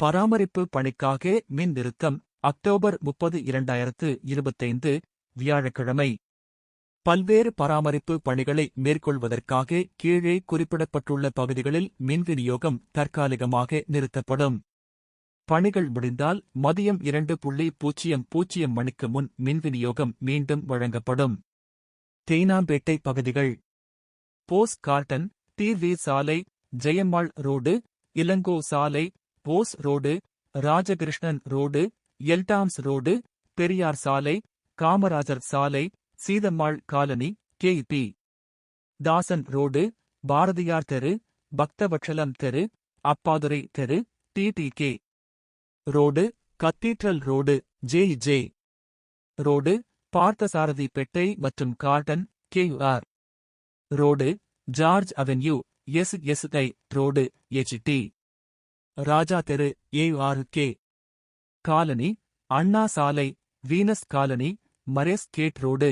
பராமரிப்பு பணிக்காக மின் நிறுத்தம் அக்டோபர் முப்பது இரண்டாயிரத்து இருபத்தைந்து வியாழக்கிழமை. பல்வேறு பராமரிப்பு பணிகளை மேற்கொள்வதற்காக கீழே குறிப்பிடப்பட்டுள்ள பகுதிகளில் மின் விநியோகம் தற்காலிகமாக நிறுத்தப்படும். பணிகள் முடிந்தால் மதியம் இரண்டு புள்ளி பூஜ்ஜியம் பூஜ்ஜியம் மணிக்கு முன் மின் விநியோகம் மீண்டும் வழங்கப்படும். தேனாம்பேட்டை பகுதிகள். போஸ் கார்டன் தீர்வி சாலை ஜெயம்மாள் ரோடு இளங்கோ சாலை Bose road Rajakrishnan road Eldams road Periyar சாலை காமராஜர் சாலை Seethammal colony KP Dasan road Bharathiyar தெரு பக்தவட்சலம் தெரு அப்பாதுரை தெரு TTK road cathedral road J. J. Road Parthasarathy பெட்டை மற்றும் garden KR road George avenue S. S. I. Road T. Raja தெரு AR K. Colony Anna சாலை Venus colony Murray's gate road.